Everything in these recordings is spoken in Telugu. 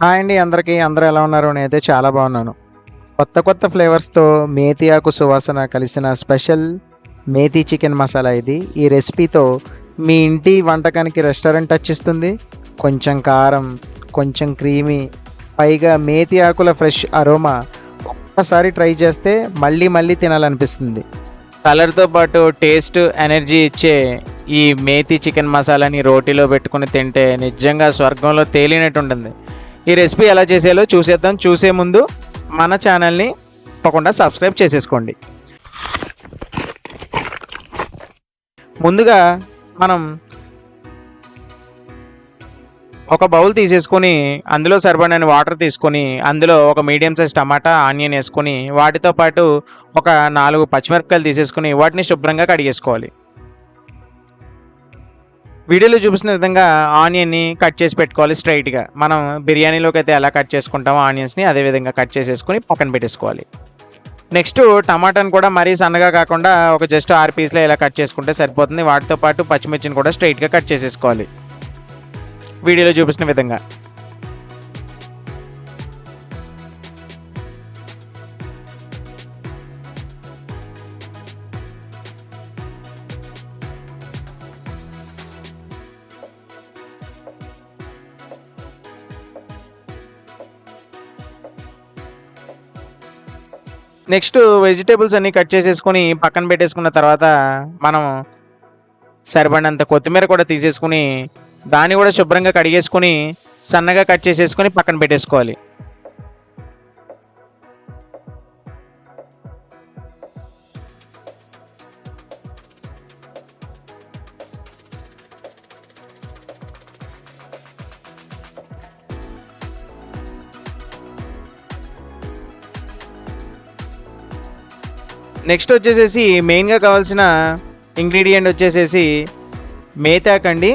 హాయ్ అండి అందరికీ. అందరూ ఎలా ఉన్నారు? నేనైతే చాలా బాగున్నాను. కొత్త కొత్త ఫ్లేవర్స్తో మేతి ఆకు సువాసన కలిసిన స్పెషల్ మేతి చికెన్ మసాలా ఇది. ఈ రెసిపీతో మీ ఇంటి వంటకానికి రెస్టారెంట్ టచ్ ఇస్తుంది కొంచెం కారం కొంచెం క్రీమీ పైగా మేతి ఆకుల ఫ్రెష్ అరోమా ఒక్కసారి ట్రై చేస్తే మళ్ళీ మళ్ళీ తినాలనిపిస్తుంది. కలర్తో పాటు టేస్ట్ ఎనర్జీ ఇచ్చే ఈ మేతి చికెన్ మసాలాని రోటీలో పెట్టుకుని తింటే నిజంగా స్వర్గంలో తేలినట్టు ఉంటుంది ఈ రెసిపీ ఎలా చేసేలో చూసేద్దాం. చూసే ముందు మన ఛానల్ని తప్పకుండా సబ్స్క్రైబ్ చేసేసుకోండి. ముందుగా మనం ఒక బౌల్ తీసేసుకొని అందులో సరిపడిన వాటర్ తీసుకొని అందులో ఒక మీడియం సైజ్ టమాటా ఆనియన్ వేసుకొని వాటితో పాటు ఒక నాలుగు పచ్చిమిరపకాయలు తీసేసుకొని వాటిని శుభ్రంగా కడిగేసుకోవాలి. వీడియోలో చూపిస్తున్న విధంగా ఆనియన్ని కట్ చేసి పెట్టుకోవాలి స్ట్రైట్గా. మనం బిర్యానీలోకి అయితే ఎలా కట్ చేసుకుంటామో ఆనియన్స్ని అదే విధంగా కట్ చేసేసుకొని పక్కన పెట్టేసుకోవాలి. నెక్స్ట్ టమాటాని కూడా మరీ సన్నగా కాకుండా ఒక జస్ట్ ఆరు పీస్లో ఇలా కట్ చేసుకుంటే సరిపోతుంది. వాటితో పాటు పచ్చిమిర్చిని కూడా స్ట్రైట్గా కట్ చేసేసుకోవాలి. వీడియోలో చూపిస్తున్న విధంగా. నెక్స్ట్ వెజిటేబుల్స్ అన్నీ కట్ చేసేసుకొని పక్కన పెట్టేసుకున్న తర్వాత మనం సరిపడినంత కొత్తిమీర కూడా తీసేసుకుని దాన్ని కూడా శుభ్రంగా కడిగేసుకొని సన్నగా కట్ చేసేసుకొని పక్కన పెట్టేసుకోవాలి. నెక్స్ట్ వచ్చేసేసి మెయిన్గా కావాల్సిన ఇంగ్రీడియంట్ వచ్చేసేసి మేతాక్ అండి.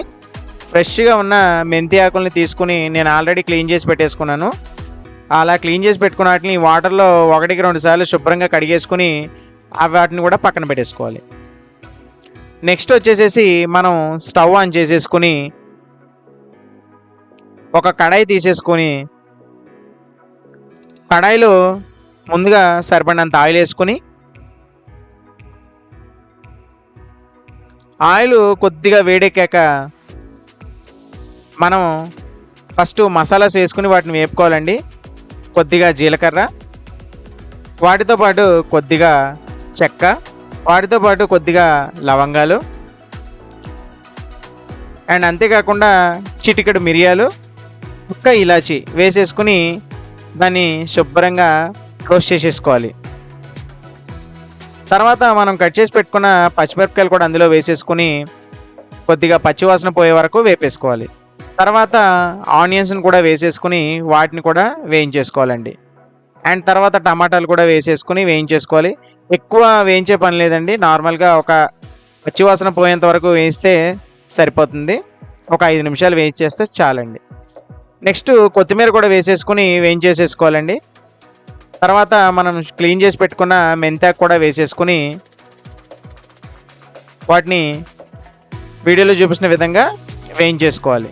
ఫ్రెష్గా ఉన్న మెంతి ఆకుల్ని తీసుకుని నేను ఆల్రెడీ క్లీన్ చేసి పెట్టేసుకున్నాను. అలా క్లీన్ చేసి పెట్టుకున్న వాటిని వాటర్లో ఒకటికి రెండు సార్లు శుభ్రంగా కడిగేసుకుని వాటిని కూడా పక్కన పెట్టేసుకోవాలి. నెక్స్ట్ వచ్చేసేసి మనం స్టవ్ ఆన్ చేసేసుకుని ఒక కడాయి తీసేసుకొని కడాయిలో ముందుగా సరిపడినంత ఆయిల్ వేసుకొని ఆయిల్ కొద్దిగా వేడెక్కాక మనం ఫస్ట్ మసాలాస్ వేసుకుని వాటిని వేపుకోవాలండి. కొద్దిగా జీలకర్ర వాటితో పాటు కొద్దిగా చెక్క వాటితో పాటు కొద్దిగా లవంగాలు అండ్ అంతేకాకుండా చిటికెడు మిరియాలు ఒక్క ఇలాచి వేసేసుకుని దాన్ని శుభ్రంగా రోస్ట్ చేసేసుకోవాలి. తర్వాత మనం కట్ చేసి పెట్టుకున్న పచ్చిమిరపకాయలు కూడా అందులో వేసేసుకుని కొద్దిగా పచ్చివాసన పోయే వరకు వేపేసుకోవాలి. తర్వాత ఆనియన్స్ని కూడా వేసేసుకుని వాటిని కూడా వేయించేసుకోవాలండి. అండ్ తర్వాత టమాటాలు కూడా వేసేసుకుని వేయించేసుకోవాలి. ఎక్కువ వేయించే పని లేదండి. నార్మల్గా ఒక పచ్చివాసన పోయేంత వరకు వేయిస్తే సరిపోతుంది. ఒక ఐదు నిమిషాలు వేయించేస్తే చాలండి. నెక్స్ట్ కొత్తిమీర కూడా వేసేసుకుని వేయించేసేసుకోవాలండి. తర్వాత మనం క్లీన్ చేసి పెట్టుకున్న మెంతాకు కూడా వేసేసుకుని వాటిని వీడియోలో చూపించిన విధంగా వేయించేసుకోవాలి.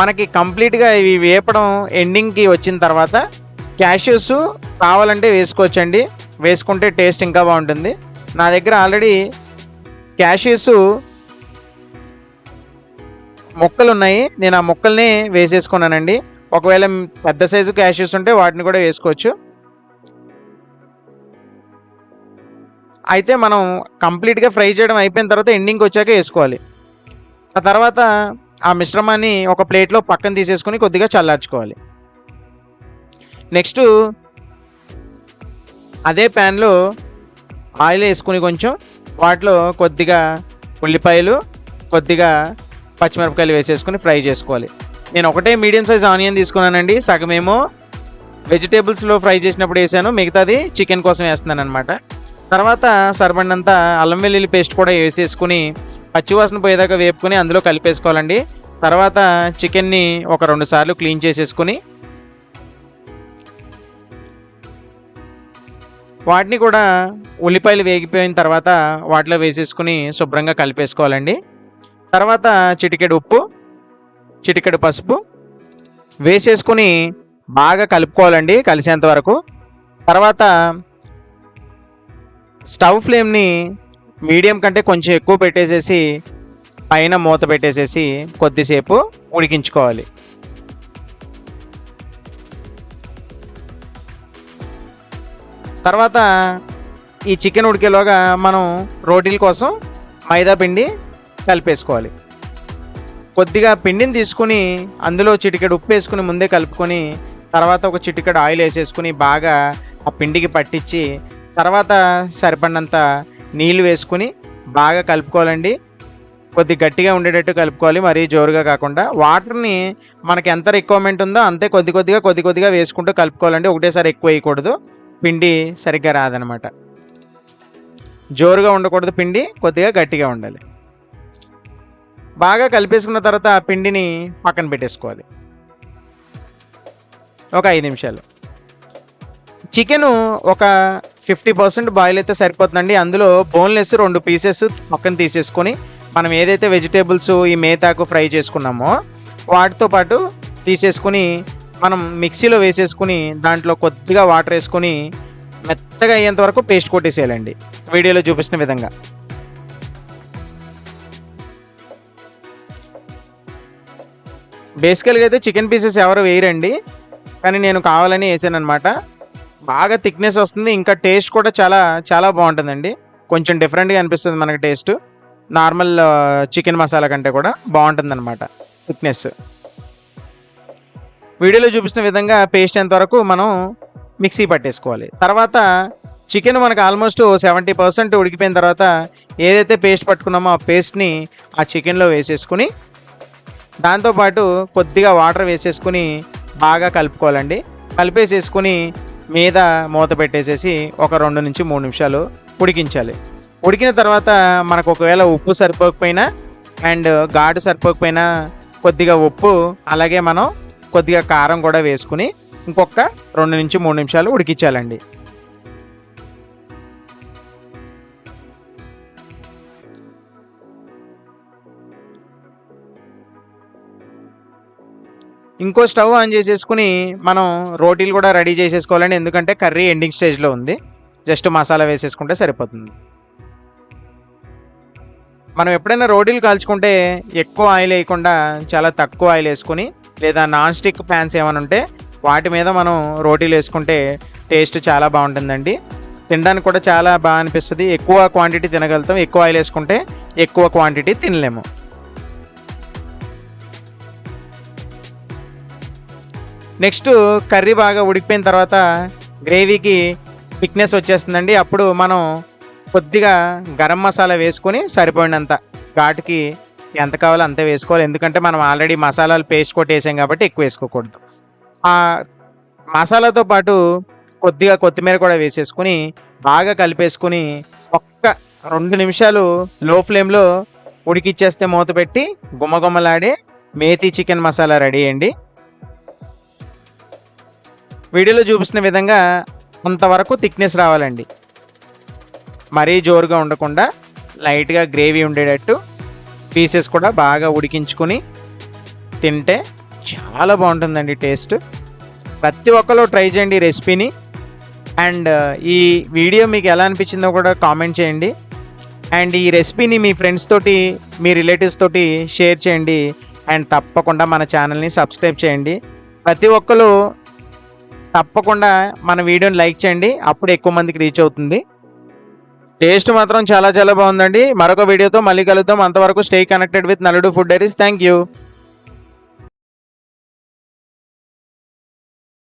మనకి కంప్లీట్గా ఇవి వేపడం ఎండింగ్కి వచ్చిన తర్వాత క్యాష్యూస్ కావాలంటే వేసుకోవచ్చండి. వేసుకుంటే టేస్ట్ ఇంకా బాగుంటుంది. నా దగ్గర ఆల్రెడీ క్యాష్యూస్ మొక్కలు ఉన్నాయి నేను ఆ మొక్కల్ని వేసేసుకున్నానండి. ఒకవేళ పెద్ద సైజు క్యాషెస్ ఉంటే వాటిని కూడా వేసుకోవచ్చు. అయితే మనం కంప్లీట్గా ఫ్రై చేయడం అయిపోయిన తర్వాత ఎండింగ్కి వచ్చాక వేసుకోవాలి. ఆ తర్వాత ఆ మిశ్రమాన్ని ఒక ప్లేట్లో పక్కన తీసేసుకొని కొద్దిగా చల్లార్చుకోవాలి. నెక్స్ట్ అదే ప్యాన్లో ఆయిల్ వేసుకుని కొంచెం వాటిలో కొద్దిగా ఉల్లిపాయలు కొద్దిగా పచ్చిమిరపకాయలు వేసేసుకుని ఫ్రై చేసుకోవాలి. నేను ఒకటే మీడియం సైజ్ ఆనియన్ తీసుకున్నానండి. సగమేమో వెజిటేబుల్స్లో ఫ్రై చేసినప్పుడు వేసాను. మిగతాది చికెన్ కోసం వేస్తున్నాను అనమాట తర్వాత సరిపడినంత అల్లం వెల్లుల్లి పేస్ట్ కూడా వేసేసుకుని పచ్చివాసన పోయేదాకా వేపుకొని అందులో కలిపేసుకోవాలండి. తర్వాత చికెన్ని ఒక రెండు సార్లు క్లీన్ చేసేసుకుని వాటిని కూడా ఉల్లిపాయలు వేగిపోయిన తర్వాత వాటిలో వేసేసుకుని శుభ్రంగా కలిపేసుకోవాలండి. తర్వాత చిటికెడు ఉప్పు చిటికెడు పసుపు వేసేసుకుని బాగా కలుపుకోవాలండి కలిసేంత వరకు. తర్వాత స్టవ్ ఫ్లేమ్ని మీడియం కంటే కొంచెం ఎక్కువ పెట్టేసేసి పైన మూత పెట్టేసేసి కొద్దిసేపు ఉడికించుకోవాలి. తర్వాత ఈ చికెన్ ఉడికేలోగా మనం రోటీల కోసం మైదా పిండి కలిపేసుకోవాలి. కొద్దిగా పిండిని తీసుకుని అందులో చిటికెడు ఉప్పు వేసుకుని ముందే కలుపుకొని తర్వాత ఒక చిటికెడు ఆయిల్ వేసేసుకుని బాగా ఆ పిండికి పట్టించి తర్వాత సరిపడినంత నీళ్ళు వేసుకుని బాగా కలుపుకోవాలండి. కొద్ది గట్టిగా ఉండేటట్టు కలుపుకోవాలి మరీ జోరుగా కాకుండా. వాటర్ని మనకి ఎంత రిక్వైర్మెంట్ ఉందో అంతే కొద్ది కొద్దిగా కొద్ది కొద్దిగా వేసుకుంటూ కలుపుకోవాలండి. ఒకటేసారి ఎక్కువ వేయకూడదు. పిండి సరిగ్గా రాదనమాట. జోరుగా ఉండకూడదు పిండి కొద్దిగా గట్టిగా ఉండాలి. బాగా కలిపేసుకున్న తర్వాత ఆ పిండిని పక్కన పెట్టేసుకోవాలి. ఒక ఐదు నిమిషాలు. చికెను ఒక ఫిఫ్టీ పర్సెంట్ బాయిల్ అయితే సరిపోతుందండి. అందులో బోన్లెస్ రెండు పీసెస్ పక్కన తీసేసుకొని మనం ఏదైతే వెజిటేబుల్స్ ఈ మేతాకు ఫ్రై చేసుకున్నామో వాటితో పాటు తీసేసుకుని మనం మిక్సీలో వేసేసుకుని దాంట్లో కొద్దిగా వాటర్ వేసుకొని మెత్తగా అయ్యేంత వరకు పేస్ట్ కొట్టేసేయాలండి. వీడియోలో చూపిస్తున్న విధంగా. బేసికల్గా అయితే చికెన్ పీసెస్ ఎవరు వేయరండి కానీ నేను కావాలని వేసాను అనమాట బాగా థిక్నెస్ వస్తుంది ఇంకా టేస్ట్ కూడా చాలా చాలా బాగుంటుందండి. కొంచెం డిఫరెంట్గా అనిపిస్తుంది మనకి టేస్ట్. నార్మల్ చికెన్ మసాలా కంటే కూడా బాగుంటుంది అనమాట థిక్నెస్. వీడియోలో చూపిస్తున్న విధంగా పేస్ట్ అంతవరకు మనం మిక్సీ పట్టేసుకోవాలి. తర్వాత చికెన్ మనకు ఆల్మోస్ట్ సెవెంటీ పర్సెంట్ ఉడికిపోయిన తర్వాత ఏదైతే పేస్ట్ పట్టుకున్నామో ఆ పేస్ట్ని ఆ చికెన్లో వేసేసుకుని దాంతోపాటు కొద్దిగా వాటర్ వేసేసుకుని బాగా కలుపుకోవాలండి. కలిపేసేసుకుని మీద మూత పెట్టేసేసి ఒక రెండు నుంచి మూడు నిమిషాలు ఉడికించాలి. ఉడికిన తర్వాత మనకు ఒకవేళ ఉప్పు సరిపోకపోయినా అండ్ ఘాటు సరిపోకపోయినా కొద్దిగా ఉప్పు అలాగే మనం కొద్దిగా కారం కూడా వేసుకుని ఇంకొక రెండు నుంచి మూడు నిమిషాలు ఉడికించాలండి. ఇంకో స్టవ్ ఆన్ చేసేసుకుని మనం రోటీలు కూడా రెడీ చేసేసుకోవాలండి. ఎందుకంటే కర్రీ ఎండింగ్ స్టేజ్లో ఉంది. జస్ట్ మసాలా వేసేసుకుంటే సరిపోతుంది. మనం ఎప్పుడైనా రోటీలు కాల్చుకుంటే ఎక్కువ ఆయిల్ వేయకుండా చాలా తక్కువ ఆయిల్ వేసుకుని లేదా నాన్ స్టిక్ ప్యాన్స్ ఏమైనా ఉంటే వాటి మీద మనం రోటీలు వేసుకుంటే టేస్ట్ చాలా బాగుంటుందండి. తినడానికి కూడా చాలా బాగా అనిపిస్తుంది. ఎక్కువ క్వాంటిటీ తినగలుగుతాం. ఎక్కువ ఆయిల్ వేసుకుంటే ఎక్కువ క్వాంటిటీ తినలేము. నెక్స్ట్ కర్రీ బాగా ఉడికిపోయిన తర్వాత గ్రేవీకి థిక్నెస్ వచ్చేస్తుందండి. అప్పుడు మనం కొద్దిగా గరం మసాలా వేసుకొని సరిపోయినంత ఘాటుకి ఎంత కావాలో అంతే వేసుకోవాలి. ఎందుకంటే మనం ఆల్రెడీ మసాలాలు పేస్ట్ కొట్టేసాం కాబట్టి ఎక్కువ వేసుకోకూడదు. ఆ మసాలాతో పాటు కొద్దిగా కొత్తిమీర కూడా వేసేసుకుని బాగా కలిపేసుకుని ఒక్క రెండు నిమిషాలు లో ఫ్లేమ్లో ఉడికిచ్చేస్తే మూత పెట్టి గుమ్మగుమ్మలాడే మేతి చికెన్ మసాలా రెడీ అండి. వీడియోలో చూపిస్తున్న విధంగా అంతవరకు థిక్నెస్ రావాలండి. మరీ జోరుగా ఉండకుండా లైట్గా గ్రేవీ ఉండేటట్టు పీసెస్ కూడా బాగా ఉడికించుకొని తింటే చాలా బాగుంటుందండి టేస్ట్. ప్రతి ఒక్కరు ట్రై చేయండి ఈ రెసిపీని. అండ్ ఈ వీడియో మీకు ఎలా అనిపించిందో కూడా కామెంట్ చేయండి. అండ్ ఈ రెసిపీని మీ ఫ్రెండ్స్ తోటి మీ రిలేటివ్స్ తోటి షేర్ చేయండి. అండ్ తప్పకుండా మన ఛానల్ని సబ్స్క్రైబ్ చేయండి. ప్రతి ఒక్కరు తప్పకుండా మన వీడియోని లైక్ చేయండి. అప్పుడు ఎక్కువ మందికి రీచ్ అవుతుంది. టేస్ట్ మాత్రం చాలా చాలా బాగుందండి. మరొక వీడియోతో మళ్ళీ కలుద్దాం. అంతవరకు stay connected with Naludu food diaries. Thank you